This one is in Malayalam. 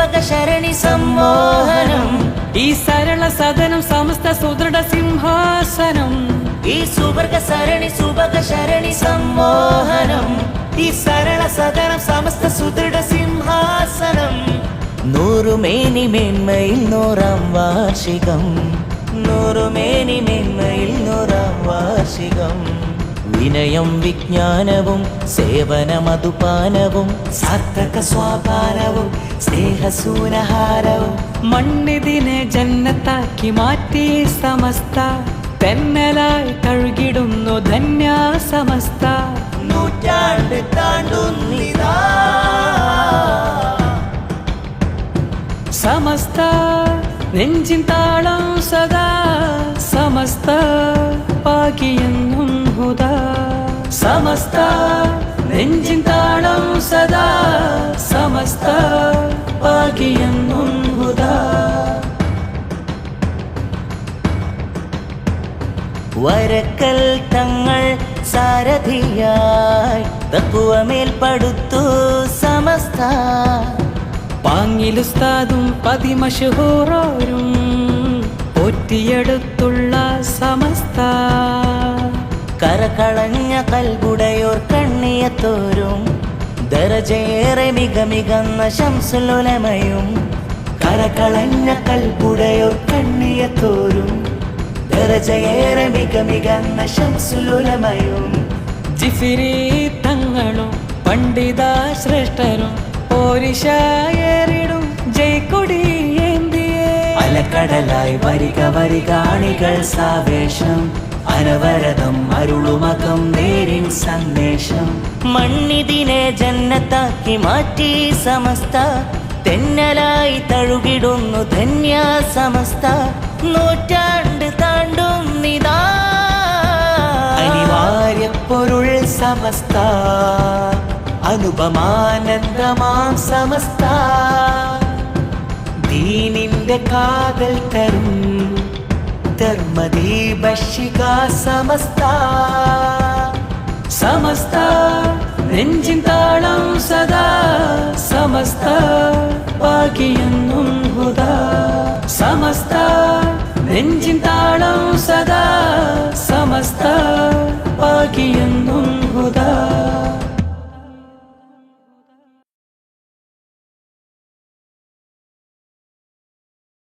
സുഭഗ ശരണി സമ്മോഹനം ഈ സരള സദനം സമസ്ത സുദൃഢ സിംഹാസനം. ഈ സുവർഗ സരണി സുഭഗ ശരണി സമ്മോഹനം. ഈ സരള സദനം സമസ്ത സുദൃഢ സിംഹാസനം. നൂറുമേനി മേന്മയിൽ നൂറാം വാർഷികം. നൂറുമേനി മേന്മയിൽ നൂറാം വാർഷികം. വിനയം വിജ്ഞാനവും സേവനമതുപാനവും സാർത്ഥക സ്വാപാനവും സ്നേഹസൂനഹാരവും. മണ്ണിതിനെ ജന്നത്താക്കി മാറ്റി സമസ്ത. തെന്നലായി കഴുകിടുന്നു ധന്യ സമസ്ത നൂറ്റാണ്ട് താണ്ടുന്നിതാ. സമസ്ത നെഞ്ചിൻ താളം സദാ. സമസ്ത പാകിയെന്നും ഹുദ. സമസ്ത നെഞ്ചിൻ താളം സദാ. സമസ്ത പാകിയെന്നും വരക്കൽ തങ്ങൾ സാരഥിയായി തക്കുവമേൽ പടുത്തു സമസ്ത. പാങ്ങിലുസ്താദും പതിമഷഹൂറോരും പോറ്റിയെടുത്തുള്ള സമസ്ത. കരകളഞ്ഞ കൽകുടയോർ കണ്ണിയത്തോരും ദരജയേറെ മിക മികന്ന ശംസലുലമയും കരകളഞ്ഞ കൽകുടയോർ കണ്ണിയത്തോരും ദരജയേറെ മിക മികന്ന ശംസലുലമയും ജിഫിരി തങ്ങളും പണ്ഡിത ശ്രേഷ്ഠരും പോരിശായേറിടും ജയ്ക്കൊടി അലക്കടലായി വരിക വരികാണികൾ സാവേശം. അനവരതം അരുളുമകം നേരിൻ സന്ദേശം. മണ്ണിതിനെ ജന്നത്താക്കി മാറ്റി സമസ്ത. തെന്നലായി തഴുകിടുന്നു ധന്യ സമസ്ത. നൂറ്റാണ്ട് താണ്ടും നിതാ അനിവാര്യ പൊരുൾ സമസ്ത. അനുപമാനന്ദമാം സമസ്ത. ദീനിന്റെ കാതൽ തരും. ധർമ്മദീപശിക സമസ്ത. സമസ്ത നെഞ്ചിൻ താളം സദാ. സമസ്ത പാകിയെന്നും ഹുദ. സമസ്ത നെഞ്ചിൻ താളം സദാ. സമസ്ത പാകിയെന്നും ഹുദ.